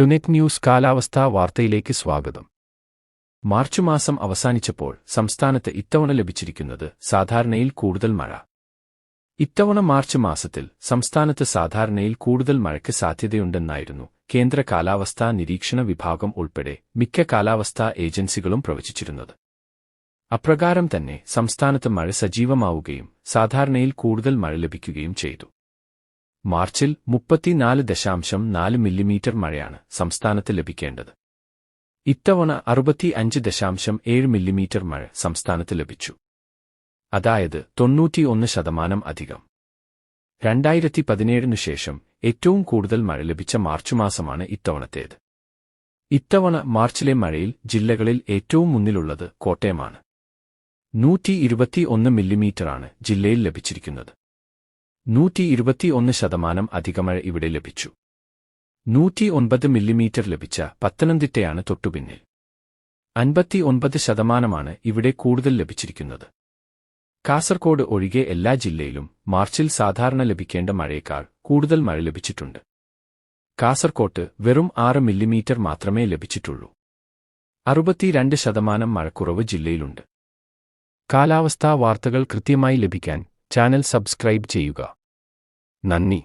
ടുനെറ്റ് news കാലാവസ്ഥാ വാർത്തയിലേക്ക് സ്വാഗതം. മാർച്ച് മാസം അവസാനിച്ചപ്പോൾ സംസ്ഥാനത്ത് ഇത്തവണ ലഭിച്ചിരിക്കുന്നത് സാധാരണയിൽ കൂടുതൽ മഴ. ഇത്തവണ മാർച്ച് മാസത്തിൽ സംസ്ഥാനത്ത് സാധാരണയിൽ കൂടുതൽ മഴയ്ക്ക് സാധ്യതയുണ്ടെന്നായിരുന്നു കേന്ദ്ര കാലാവസ്ഥാ നിരീക്ഷണ വിഭാഗം ഉൾപ്പെടെ മിക്ക കാലാവസ്ഥാ ഏജൻസികളും പ്രവചിച്ചിരുന്നത്. അപ്രകാരം തന്നെ സംസ്ഥാനത്ത് മഴ സജീവമാവുകയും സാധാരണയിൽ കൂടുതൽ മഴ ലഭിക്കുകയും ചെയ്തു. മാർച്ചിൽ മുപ്പത്തിനാല് ദശാംശം നാല് മില്ലിമീറ്റർ മഴയാണ് സംസ്ഥാനത്ത് ലഭിക്കേണ്ടത്. ഇത്തവണ അറുപത്തി അഞ്ച് ദശാംശം ഏഴ് മില്ലിമീറ്റർ മഴ സംസ്ഥാനത്ത് ലഭിച്ചു. അതായത് തൊണ്ണൂറ്റിയൊന്ന് ശതമാനം അധികം. രണ്ടായിരത്തി പതിനേഴിനു ശേഷം ഏറ്റവും കൂടുതൽ മഴ ലഭിച്ച മാർച്ച് മാസമാണ് ഇത്തവണത്തേത്. ഇത്തവണ മാർച്ചിലെ മഴയിൽ ജില്ലകളിൽ ഏറ്റവും മുന്നിലുള്ളത് കോട്ടയമാണ്. നൂറ്റി ഇരുപത്തിയൊന്ന് മില്ലിമീറ്ററാണ് ജില്ലയിൽ ലഭിച്ചിരിക്കുന്നത്. നൂറ്റി ഇരുപത്തിയൊന്ന് ശതമാനം അധികമഴ ഇവിടെ ലഭിച്ചു. നൂറ്റി ഒൻപത് മില്ലിമീറ്റർ ലഭിച്ച പത്തനംതിട്ടയാണ് തൊട്ടുപിന്നിൽ. അൻപത്തി ഒൻപത് ശതമാനമാണ് ഇവിടെ കൂടുതൽ ലഭിച്ചിരിക്കുന്നത്. കാസർകോട് ഒഴികെ എല്ലാ ജില്ലയിലും മാർച്ചിൽ സാധാരണ ലഭിക്കേണ്ട മഴയേക്കാൾ കൂടുതൽ മഴ ലഭിച്ചിട്ടുണ്ട്. കാസർകോട്ട് വെറും ആറ് മില്ലിമീറ്റർ മാത്രമേ ലഭിച്ചിട്ടുള്ളൂ. അറുപത്തിരണ്ട് ശതമാനം മഴക്കുറവ് ജില്ലയിലുണ്ട്. കാലാവസ്ഥാ വാർത്തകൾ കൃത്യമായി ലഭിക്കാൻ ചാനൽ സബ്സ്ക്രൈബ് ചെയ്യുക. നന്ദി.